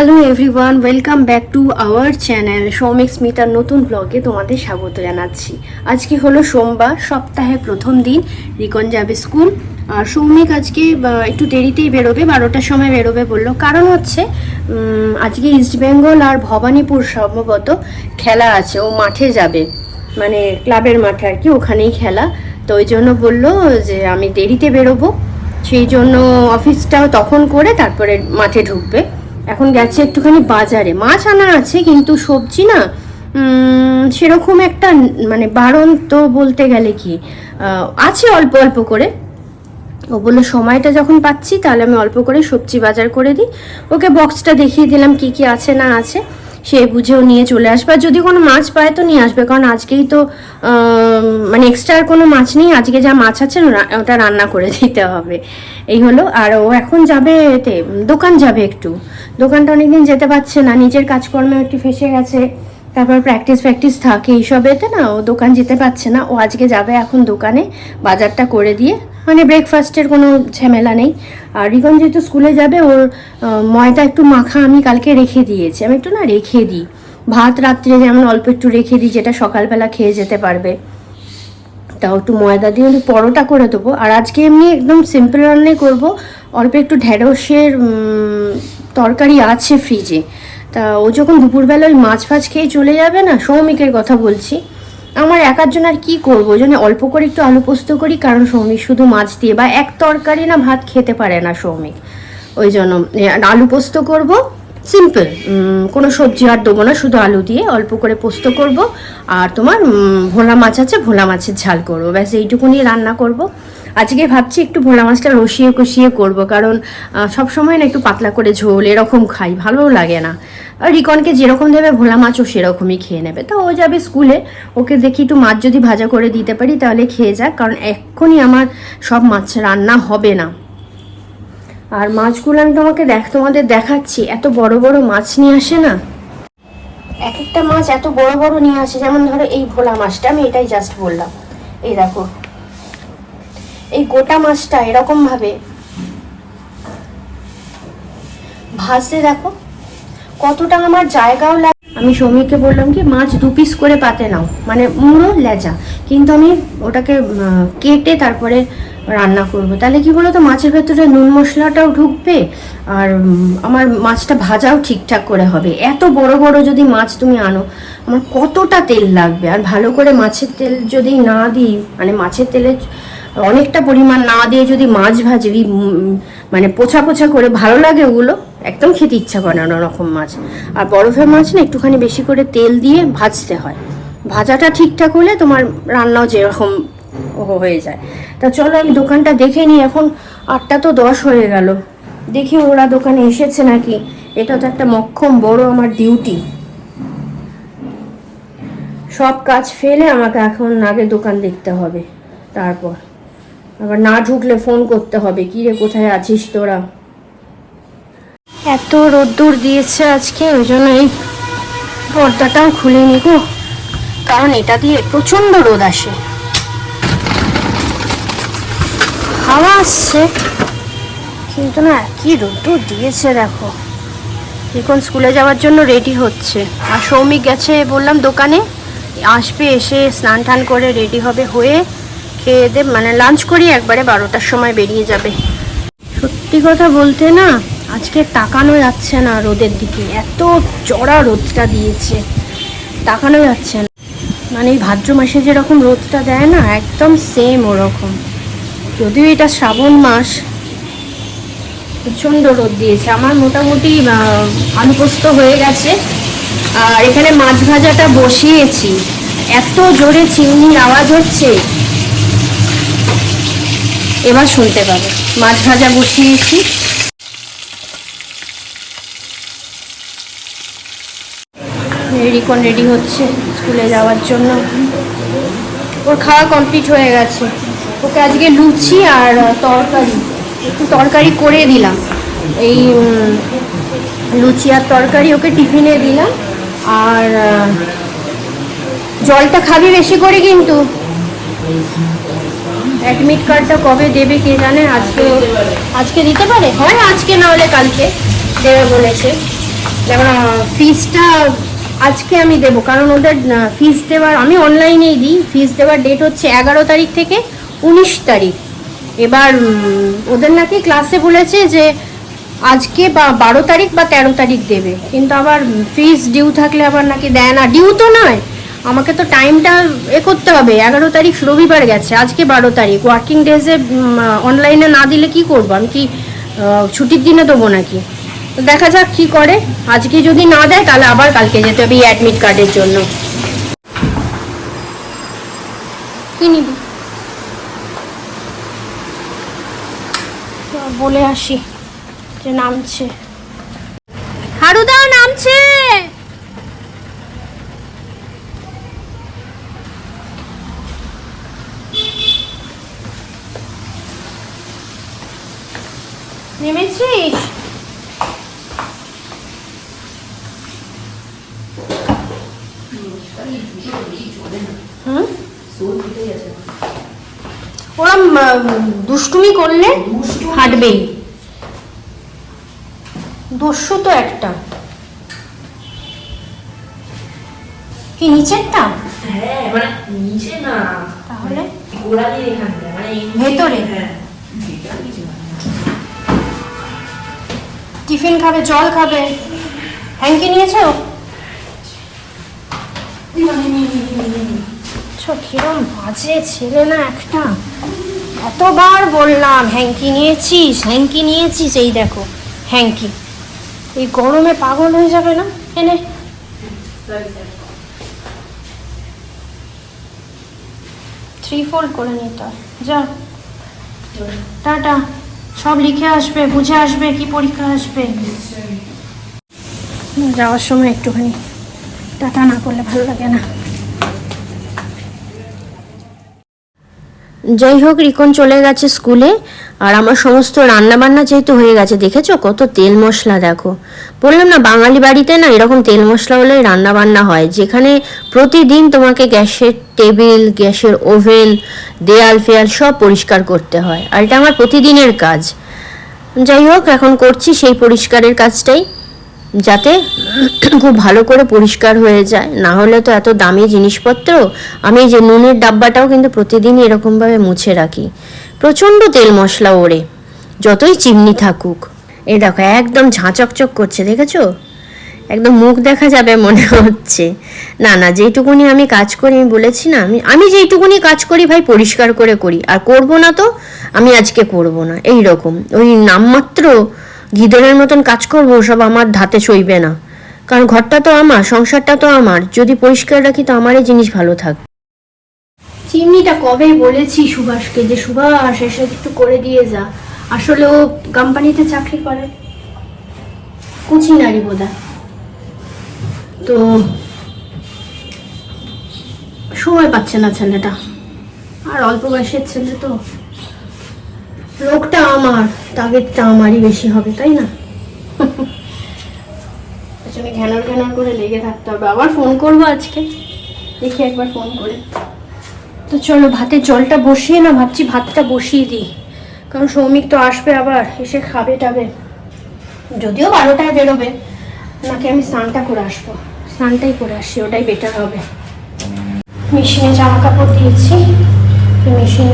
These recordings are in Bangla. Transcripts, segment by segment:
Hello everyone welcome back to our channel Soumik স্মিতার নতুন ব্লগে তোমাদের স্বাগত জানাচ্ছি। আজকে হলো সোমবার সপ্তাহের প্রথম দিন, রিকন যাবে স্কুল। আর সৌমিক আজকে একটু দেরিতেই বেরোবে, বারোটার সময় বেরোবে বলল। কারণ হচ্ছে আজকে ইস্টবেঙ্গল আর ভবানীপুর সম্ভবত খেলা আছে, ও মাঠে যাবে। মানে ক্লাবের মাঠে আর কি, ওখানেই খেলা। তো ওই জন্য বলল যে, আমি দেরিতে বেরোবো। সেই জন্য অফিসটাও তখন করে তারপরে মাঠে ঢুকবে। এখন গেছে একটুখানি বাজারে। মাছ আনা আছে, কিন্তু সবজি না সেরকম একটা মানে বারণ তো বলতে গেলে কি আছে অল্প অল্প করে। ও বলল, সময়টা যখন পাচ্ছি, তাহলে আমি অল্প করে সবজি বাজার করে দিই। ওকে বক্সটা দেখিয়ে দিলাম কি কি আছে না আছে। সে বুঝেও নিয়ে চলে আসবে। আর যদি কোনো মাছ পায় তো নিয়ে আসবে, কারণ আজকেই তো মানে এক্সট্রা আর কোনো মাছ নেই। আজকে যা মাছ আছে ওটা রান্না করে দিতে হবে। এই হলো। আর ও এখন যাবে এতে দোকান যাবে একটু। দোকানটা অনেকদিন যেতে পারছে না, নিজের কাজকর্মে একটু ফেসে গেছে। তারপর প্র্যাকটিস ফ্র্যাকটিস থাকে এইসবেতে না, ও দোকান যেতে পারছে না। ও আজকে যাবে এখন দোকানে, বাজারটা করে দিয়ে। মানে ব্রেকফাস্টের কোনো ঝামেলা নেই। আর রিগন যেহেতু স্কুলে যাবে, ওর ময়দা একটু মাখা আমি কালকে রেখে দিয়েছি। আমি একটু না রেখে দিই। ভাত রাত্রে যেমন অল্প একটু রেখে দিই, যেটা সকালবেলা খেয়ে যেতে পারবে। তাও একটু ময়দা দিয়ে একটু পরোটা করে দেবো। আর আজকে এমনি একদম সিম্পল রান্নাই করব। অল্প একটু ঢেঁড়সের তরকারি আছে ফ্রিজে তা ও যখন দুপুরবেলা ওই মাছ ফাছ খেয়ে চলে যাবে না, সৌমিকের কথা বলছি। আমার একার জন্য আর কী করব? ওই জন্য অল্প করে একটু আলু পোস্ত করি, কারণ সৌমিক শুধু মাছ দিয়ে বা এক তরকারি না ভাত খেতে পারে না সৌমিক। ওই জন্য আলু পোস্ত করব। সিম্পল কোনো সবজি আর দেবো না, শুধু আলু দিয়ে অল্প করে পোস্ত করব। আর তোমার ভোলা মাছ আছে, ভোলা মাছের ঝাল করব। ব্যাস, এইটুকুনি রান্না করব। আজকে ভাবছি একটু ভোলা মাছটা রসিয়ে কষিয়ে করব, কারণ সব সময় না একটু পাতলা করে ঝোল এরকম খাই, ভালোও লাগে না। আর রিকনকে যেরকম দেবে, ভোলা মাছও সেরকমই খেয়ে নেবে। তো ও যাবে স্কুলে, ওকে দেখি একটু মাছ যদি ভাজা করে দিতে পারি, তাহলে খেয়ে যাক, কারণ এক্ষুনি আমার সব মাছ রান্না হবে না। আর মাছগুলো আমি তোমাকে দেখ তোমাদের দেখাচ্ছি। এত বড় বড় মাছ নিয়ে আসে না? এক একটা মাছ এত বড় বড় নিয়ে আসে যেমন ধরো এই ভোলা মাছটা আমি এটাই জাস্ট বললাম। এই দেখো এই গোটা মাছটা এরকম ভাবে ভাজতে দেখো কতটা আমার জায়গাও লাগে আমি সৌমিককে বললাম কি মাছ দু পিস করে পাতে নাও মানে মুড়ো লেজা। কিন্তু আমি ওটাকে কেটে তারপরে রান্না করব। তাহলে কি বলো তো মাছের ভেতরে নুন মশলাটাও ঢুকবে, আর আমার মাছটা ভাজাও ঠিকঠাক করে হবে। এত বড় বড় যদি মাছ তুমি আনো, আমার কতটা তেল লাগবে? আর ভালো করে মাছের তেল যদি না দিই মানে মাছের তেলে অনেকটা পরিমাণ না দিয়ে যদি মাছ ভাজবি মানে পোছা পোছা করে ভালো লাগে ওগুলো, একদম খেতে ইচ্ছা করে না ওরকম মাছ। আর বরফের মাছ না একটুখানি বেশি করে তেল দিয়ে ভাজতে হয়। ভাজাটা ঠিকঠাক হলে তোমার রান্নাও যেরকম হয়ে যায়। তা চলো, আমি দোকানটা দেখে নিই। এখন আটটা তো দশ হয়ে গেল। দেখি ওরা দোকানে এসেছে নাকি? এটা তো একটা মক্ষম, বড় আমার ডিউটি সব কাজ ফেলে আমাকে এখন আগে দোকান দেখতে হবে, তারপর। আবার না ঢুকলে ফোন করতে হবে, কি রে, কোথায় আছিস তোরা? এত রোদ্দুর দিয়েছে আজকে, ওই জন্য এই পর্দাটাও খুলে নি গো। কারণ এটা দিয়ে প্রচণ্ড রোদ আসে। হাওয়া আসছে। কিন্তু না, কি রোদ্দুর দিয়েছে দেখো। এখন স্কুলে যাওয়ার জন্য রেডি হচ্ছে। আর সৌমিক গেছে বললাম দোকানে। আসবে এসে স্নান টান করে রেডি হবে হয়ে খেয়ে দে মানে লাঞ্চ করি একবারে বারোটার সময় বেরিয়ে যাবে। সত্যি কথা বলতে না, আজকে তাকানো যাচ্ছে না রোদের দিকে। এত চড়া রোদটা দিয়েছে। তাকানো যাচ্ছে না। মানে এই ভাদ্র মাসে যেরকম রোদটা দেয় না, একদম সেম ওরকম। যদিও এটা শ্রাবণ মাস, প্রচণ্ড রোদ দিয়েছে। আমার মোটামুটি আলু হয়ে গেছে। আর এখানে মাছ ভাজাটা বসিয়েছি। এত জোরে চিমনির আওয়াজ হচ্ছে। এবার শুনতে পাবে। মাছ ভাজা বসিয়েছি। রিকন রেডি হচ্ছে স্কুলে যাওয়ার জন্য। ওর খাওয়া কমপ্লিট হয়ে গেছে। ওকে আজকে লুচি আর তরকারি। একটু তরকারি করে দিলাম। এই লুচি আর তরকারি ওকে টিফিনে দিলাম। আর জলটা খাবি বেশি করে কিন্তু। অ্যাডমিট কার্ডটা কবে দেবে কে জানে? আজকে আজকে দিতে পারে? হয় আজকে না হলে কালকে দেবে বলেছে। যেমন ফিজটা আজকে আমি দেব। কারণ ওদের ফিজ দেওয়ার, আমি অনলাইনেই দিই। ফিজ দেওয়ার ডেট হচ্ছে এগারো তারিখ থেকে উনিশ তারিখ। এবার ওদের নাকি ক্লাসে বলেছে যে আজকে বা বারো তারিখ বা তেরো তারিখ দেবে। কিন্তু আবার ফিজ ডিউ থাকলে আবার নাকি দেয় না। ডিউ তো নয়। আমাকে তো টাইমটা এ করতে হবে। এগারো তারিখ রবিবার গেছে। আজকে বারো তারিখ। ওয়ার্কিং ডেজে অনলাইনে না দিলে কি করব? আমি কি ছুটির দিনে দেবো নাকি? তো দেখা যাক কি করে। আজকে যদি না দেয়, তাহলে আবার কালকে যেতে হবে অ্যাডমিট কার্ডের জন্য। কি নিবি? বলে আসি যে নামছে। হারুদা নামছে। নেমেছিস? হুম? আহ, দুষ্টুমি করলে হাঁটবেই। দস্যু তো একটা। কি নিচেরটা হ্যাঁ মানে নিচে না। তাহলে? গোড়ালির এখানটা মানে ভেতরে? হ্যাঁ। টিফিন খাবে জল খাবে। হ্যাঙ্কি নিয়েছো? কিরম বাজে ছেলে না একটা। এতবার বললাম হ্যাঙ্কি নিয়েছিস হ্যাঙ্কি নিয়েছিস। এই দেখো হ্যাঙ্কি এই গরমে পাগল হয়ে যাবে না? এনে। থ্রি ফোল্ড করে নিতে যা। টাটা। সব লিখে আসবে, বুঝে আসবে কি পরীক্ষা আসবে। যাওয়ার সময় একটুখানি টাটা না করলে ভালো লাগে না। যাই হোক রিকন চলে গেছে স্কুলে, আর আমার সমস্ত রান্না বান্না যেহেতু হয়ে গেছে, দেখেছ? কত তেল মশলা, দেখো। বললাম না, বাঙালি বাড়িতে না এরকম তেল মশলা হলে রান্না বান্না হয়। যেখানে প্রতিদিন তোমাকে গ্যাসের টেবিল, গ্যাসের ওভেন, দেয়াল ফেয়াল সব পরিষ্কার করতে হয়। আর এটা আমার প্রতিদিনের কাজ। যাই হোক এখন করছি সেই পরিষ্কারের কাজটাই। যাতে খুব ভালো করে পরিষ্কার হয়ে যায়। না হলে তো এত দামি জিনিসপত্র, আমি যে নুনের ডাব্বাটাও কিন্তু প্রতিদিনই এরকমভাবে মুছে রাখি। প্রচণ্ড তেল মশলা ওড়ে, যতই চিমনি থাকুক। এ দেখো, একদম ঝাঁচকচক করছে, দেখেছ? একদম মুখ দেখা যাবে মনে হচ্ছে। না না, যেইটুকুনি আমি কাজ করি, আমি বলেছি না, আমি আমি যেইটুকুনি কাজ করি ভাই, পরিষ্কার করে করি। আর করব না তো, আমি আজকে করব না। এই রকম ওই নামমাত্র গিদরের মতন কাজ করব, সব আমার ধাতে সইবে না। কারণ ঘরটা তো আমার, সংসারটা তো আমার। যদি পরিষ্কার রাখি তো আমারই জিনিস ভালো থাকবে চিমনিটা কবে বলেছি সুভাষকে যে, সুভাষ, এসে একটু করে দিয়ে যা। আসলে ও কোম্পানিতে চাকরি করে। কুচি নারী বোধা তো সময় পাচ্ছে না ছেলেটা। আর অল্প বয়সের ছেলে তো। লোকটা আমার টার্গেটটা আমারই বেশি হবে তাই না? পেছনে ঘ্যানর ঘ্যানর করে লেগে থাকতে হবে। আবার ফোন করব আজকে। দেখি একবার ফোন করে। তো চলো ভাতের জলটা বসিয়ে না ভাবছি ভাতটা বসিয়ে দিই। কারণ সৌমিক তো আসবে আবার এসে খাবে টাবে। যদিও বারোটায় বেরোবে নাকি আমি স্নানটা করে আসব? স্নানটাই করে আসি ওটাই বেটার হবে। মেশিনে জামা কাপড় দিয়েছি মেশিন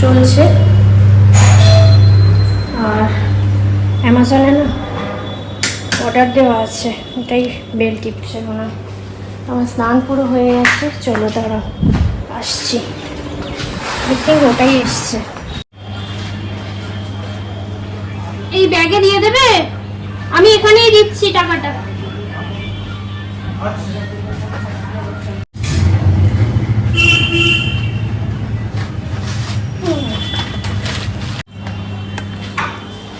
চলছে। অ্যামাজনে না অর্ডার দেওয়া আছে ওটাই বেল টিপছে মনে আমার স্নান পুরো হয়ে গেছে চলো দাঁড়াও আসছি। ওটাই এসছে। এই ব্যাগে দিয়ে দেবে? আমি এখানেই দিচ্ছি টাকাটা।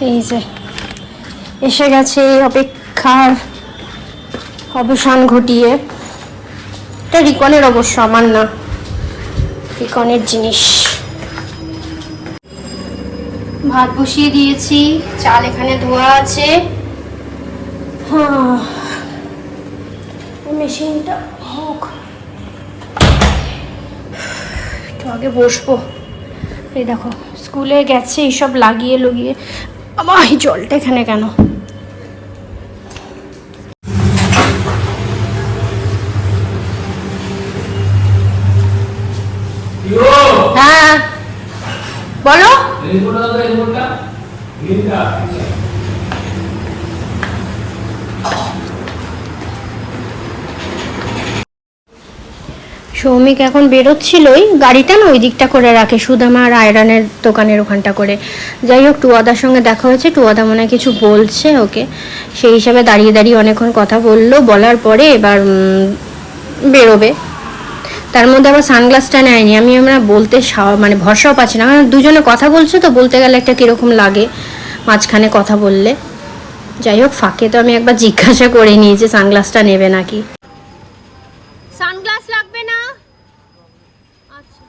এই যে এসে গেছে এই অপেক্ষার অবসান ঘটিয়ে। এটা রিকনের অবশ্য, আমার না। রিকনের জিনিস। ভাত বসিয়ে দিয়েছি, চাল এখানে ধোয়া আছে। হ্যাঁ মেশিনটা হোক। একটু আগে বসবো। এই দেখো, স্কুলে গেছে, এইসব লাগিয়ে লগিয়ে। আমার জলটা এখানে কেন? সৌমিক এখন বেরোচ্ছিলই গাড়িটা না ওই দিকটা করে রাখে, সুদামা আর আয়রানের দোকানের ওখানটা করে। যাই হোক, টুয়াদার সঙ্গে দেখা হয়েছে, টুয়াদা মনে কিছু বলছে ওকে। সেই হিসাবে দাঁড়িয়ে দাঁড়িয়ে অনেকক্ষণ কথা বলল, বলার পরে এবার বেরোবে। তার মধ্যে আবার সানগ্লাসটা নেয়নি। আমি আমরা বলতে মানে ভরসাও পাচ্ছি না। কারণ দুজনে কথা বলছে তো, বলতে গেলে একটা কীরকম লাগে মাঝখানে কথা বললে। যাই হোক, ফাঁকে তো আমি একবার জিজ্ঞাসা করে নিয়েছি সানগ্লাসটা নেবে নাকি সানগ্লাস লাগবে না আচ্ছা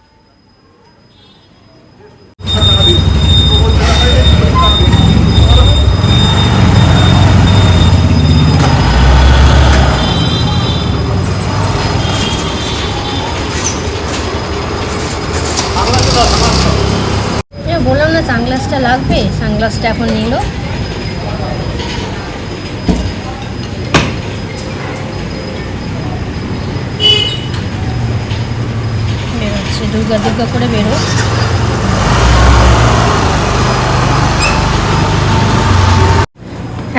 এ বললাম না সানগ্লাসটা লাগবে? সানগ্লাসটা এখন নিল। বেরোচ্ছে, দুর্গা দুর্গা করে বেরো।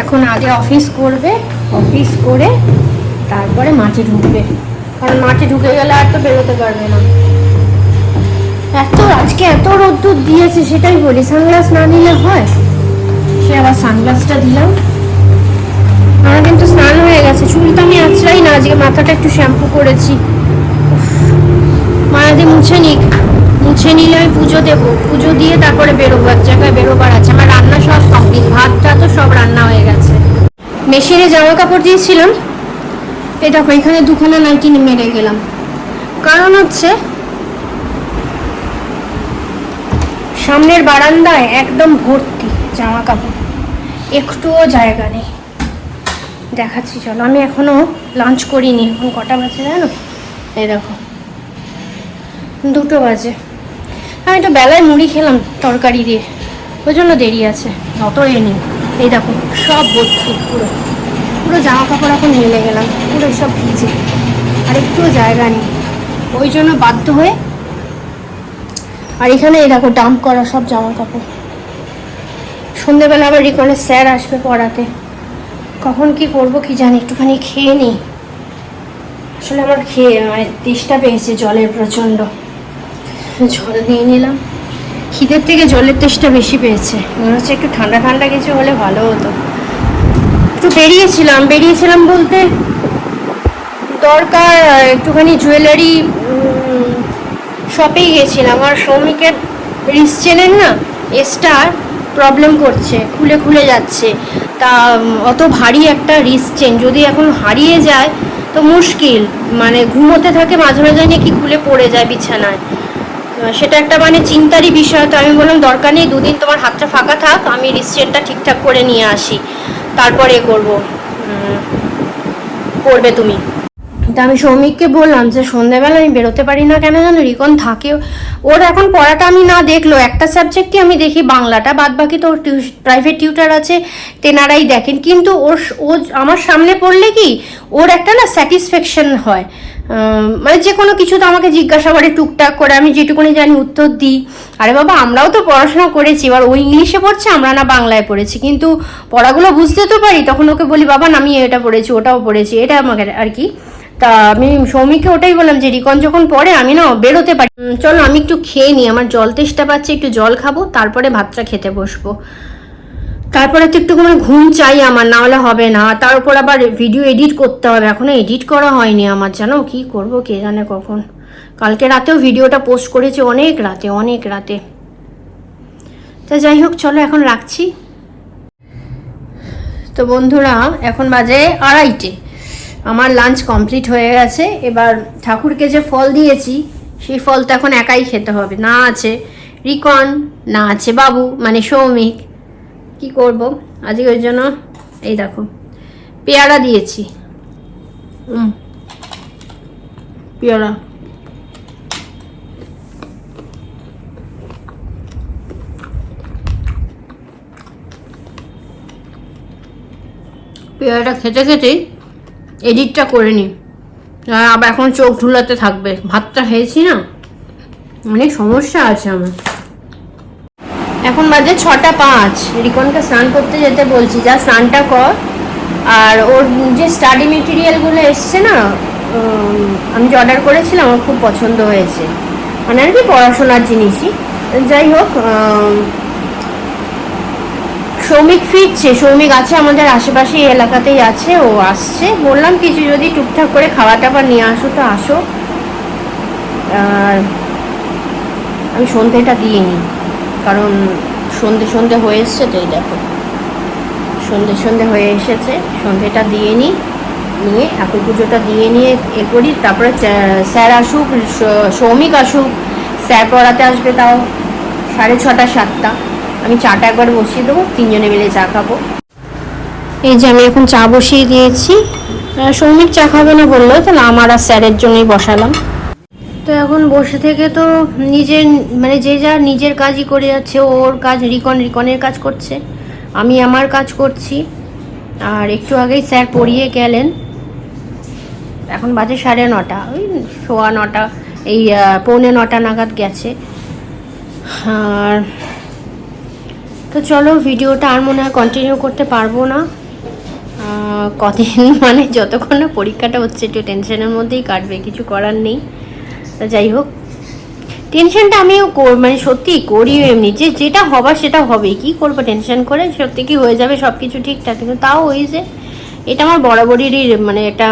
এখন আগে অফিস করবে, অফিস করে তারপরে মাঠে ঢুকবে। কারণ মাঠে ঢুকে গেলে আর তো বেরোতে পারবে না। এত, আজকে এত রোদ্দুর দিয়েছে, সেটাই বলি। সানগ্লাস না নিলে হয়? সে আবার সানগ্লাসটা দিলাম। আমার কিন্তু স্নান হয়ে গেছে। চুল তো আমি আঁচড়াই না, আজকে মাথাটা একটু শ্যাম্পু করেছি। মায়াদি মুছে নিক। মুছে নিলে আমি পুজো দেবো। পুজো দিয়ে তারপরে বেরোবো, এক জায়গায় বেরোবার আছে। আমার রান্না সব কমপ্লিট ভাতটা তো সব রান্না হয়ে গেছে। মেশিনে জামা কাপড় দিয়েছিলাম। এই দেখো, এখানে দুখানা নাইটি মেরে গেলাম। কারণ হচ্ছে সামনের বারান্দায় একদম ভর্তি জামা কাপড় একটুও জায়গা নেই। দেখাচ্ছি, চলো। আমি এখনও লাঞ্চ করিনি। এখন কটা বাজে জানো? এই দেখো। দুটো বাজে। আমি তো বেলায় মুড়ি খেলাম তরকারি দিয়ে। ওই জন্য দেরি আছে। অত এ নেই। এই দেখো, সব ভর্তি পুরো। পুরো জামা কাপড় এখন মেলে গেলাম। পুরো সব ভিজে। আর একটুও জায়গা নেই। ওই জন্য বাধ্য হয়ে আর এখানে এই দেখো ডাম্প করা সব জামা কাপড় সন্ধেবেলা আবার রিকনের স্যার আসবে পড়াতে। কখন কি করব কি জানি, একটুখানি খেয়ে নিই। আসলে আমার খেয়ে মানে তেষ্টা পেয়েছে জলের প্রচণ্ড। জল নিয়ে নিলাম। খিদের থেকে জলের তেষ্টা বেশি পেয়েছে। মনে হচ্ছে একটু ঠান্ডা ঠান্ডা কিছু হলে ভালো হতো। একটু বেরিয়েছিলাম বেরিয়েছিলাম বলতে দরকার, একটুখানি জুয়েলারি শপেই গেছিলাম আর সৌমিকের রিস চেনেন না? এসটার প্রবলেম করছে, খুলে খুলে যাচ্ছে। তা অত ভারী একটা রিস চেন যদি এখন হারিয়ে যায় তো মুশকিল। মানে ঘুমোতে থাকে মাঝে মাঝে নিয়ে কি খুলে পড়ে যায় বিছানায়। সেটা একটা মানে চিন্তারই বিষয়। তো আমি বললাম, দরকার নেই, দুদিন তোমার হাতটা ফাঁকা থাক, আমি রিস চেনটা ঠিকঠাক করে নিয়ে আসি। তারপরে করব। করবে তুমি। তা আমি সৌমিককে বললাম যে সন্ধ্যাবেলা আমি বেরোতে পারি না কেন জানো? রিকন থাকে। ওর এখন পড়াটা আমি না দেখল একটা সাবজেক্টই আমি দেখি বাংলাটা বাদ বাকি তো প্রাইভেট টিউটার আছে, তেনারাই দেখেন। কিন্তু ওর ও আমার সামনে পড়লে কি ওর একটা না স্যাটিসফ্যাকশন হয়। মানে যে কোনো কিছু তো আমাকে জিজ্ঞাসা করে, টুকটাক করে, আমি যেটুকুনি জানি উত্তর দিই। আরে বাবা, আমরাও তো পড়াশোনা করেছি, এবার ও ইংলিশে পড়ছে, আমরা না বাংলায় পড়েছি। কিন্তু পড়াগুলো বুঝতে তো পারি, তখন ওকে বলি, বাবা না আমি এটা পড়েছি, ওটাও পড়েছি। এটা আমাকে আর কি তা আমি সৌমিককে ওটাই বললাম যে রিকন যখন পড়ে, আমি না বেরোতে পারি চলো আমি একটু খেয়ে নিই, আমার জল তেষ্টা পাচ্ছে, একটু জল খাব, তারপরে ভাতটা খেতে বসবো। তারপরে তো একটু মানে ঘুম চাই আমার না হলে হবে না। তার উপর আবার ভিডিও এডিট করতে হবে, এখনও এডিট করা হয়নি আমার, জানো? কি করব কে জানে কখন। কালকে রাতেও ভিডিওটা পোস্ট করেছি অনেক রাতে অনেক রাতে। তা যাই হোক, চলো এখন রাখছি। তো বন্ধুরা, এখন বাজে আড়াইটে। আমার লাঞ্চ কমপ্লিট হয়ে গেছে। এবার ঠাকুরকে যে ফল দিয়েছি, সেই ফল তো এখন একাই খেতে হবে। না আছে রিকন, না আছে বাবু মানে সৌমিক। কি করব? আজকে ওই জন্য এই দেখো, পেয়ারা দিয়েছি। হুম পেয়ারা। পেয়ারাটা খেতে খেতেই এডিটটা করে আর আবার এখন চোখ ঢুলাতে থাকবে। ভাতটা খেয়েছি না? অনেক সমস্যা আছে আমার। এখন বাজে ছটা পাঁচ। রিকনকে স্নান করতে যেতে বলছি। যা স্নানটা কর। আর ওর যে স্টাডি মেটেরিয়ালগুলো এসছে না আমি যে অর্ডার করেছিলাম, আমার খুব পছন্দ হয়েছে। মানে আর কি পড়াশোনার জিনিসই। যাই হোক সৌমিক ফিরছে সৌমিক আছে আমাদের আশেপাশে এই এলাকাতেই আছে, ও আসছে। বললাম কিছু যদি টুকটাক করে খাওয়া টাবার নিয়ে আসো তো আসো। আর আমি সন্ধেটা দিয়ে নিই কারণ সন্ধে সন্ধে হয়ে এসছে তো এই দেখো। সন্ধে সন্ধে হয়ে এসেছে, সন্ধেটা দিয়ে নিই নিয়ে ঠাকুর পুজোটা দিয়ে নিয়ে এ করি, তারপরে স্যার আসুক সৌমিক আসুক, স্যার পড়াতে আসবে তাও, সাড়ে ছটা, সাতটা। আমি চাটা একবার বসিয়ে দেবো তিনজনে মিলে চা খাব। এই যে আমি এখন চা বসিয়ে দিয়েছি। সৌমিক চা খাবে না বলল তাহলে আমার আর স্যারের জন্যই বসালাম। তো এখন বসে থেকে তো নিজের মানে যে যা নিজের কাজই করে যাচ্ছে ওর কাজ রিকন রিকনের কাজ করছে। আমি আমার কাজ করছি। আর একটু আগেই স্যার পড়িয়ে গেলেন। এখন বাজে সাড়ে নটা ওই সোয়া নটা এই পৌনে নটা নাগাদ গেছে। আর তো চলো, ভিডিওটা আর মনে হয় কন্টিনিউ করতে পারব না। কদিন মানে যতক্ষণ না পরীক্ষাটা হচ্ছে, একটু টেনশনের মধ্যেই কাটবে, কিছু করার নেই। তা যাই হোক টেনশনটা আমিও মানে সত্যি করি এমনি, যে যেটা হবার সেটা হবে। কি করব টেনশন করে? সত্যি কি হয়ে যাবে সব কিছু ঠিকঠাক? কিন্তু তাও ওই যে, এটা আমার বরাবরেরই মানে একটা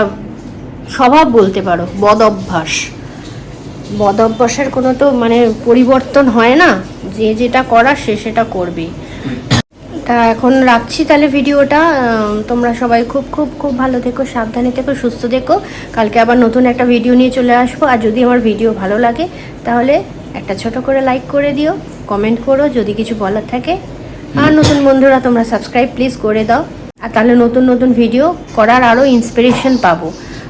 স্বভাব বলতে পারো, বদ অভ্যাস। বদ অভ্যাসের কোনো তো মানে পরিবর্তন হয় না। যে যেটা করার সে সেটা করবে। তা এখন রাখছি তাহলে ভিডিওটা। তোমরা সবাই খুব খুব খুব ভালো থেকো, সাবধানে থেকো, সুস্থ থেকো। কালকে আবার নতুন একটা ভিডিও নিয়ে চলে আসব। আর যদি আমার ভিডিও ভালো লাগে, তাহলে একটা ছোট করে লাইক করে দিও কমেন্ট করো, যদি কিছু বলার থাকে। আর নতুন বন্ধুরা, তোমরা সাবস্ক্রাইব প্লিজ করে দাও। আর তাহলে নতুন নতুন ভিডিও করার আরও ইন্সপিরেশন পাবো।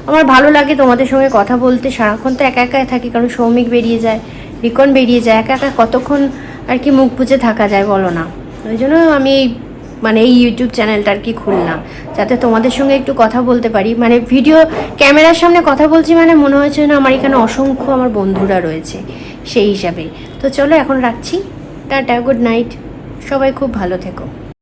আমার ভালো লাগে তোমাদের সঙ্গে কথা বলতে। সারাক্ষণ তো একা একাই থাকি, কারণ সৌমিক বেরিয়ে যায়, রিকন বেরিয়ে যায়, একা একা কতক্ষণ আর কি মুখ বুঝে থাকা যায় বলো না। ওই জন্য আমি এই মানে এই ইউটিউব চ্যানেলটা আর কি খুললাম। যাতে তোমাদের সঙ্গে একটু কথা বলতে পারি। মানে ভিডিও ক্যামেরার সামনে কথা বলছি মানে মনে হয়েছে না আমার এখানে অসংখ্য আমার বন্ধুরা রয়েছে সেই হিসাবে। তো চলো এখন রাখছি। টাটা গুড নাইট সবাই খুব ভালো থেকো।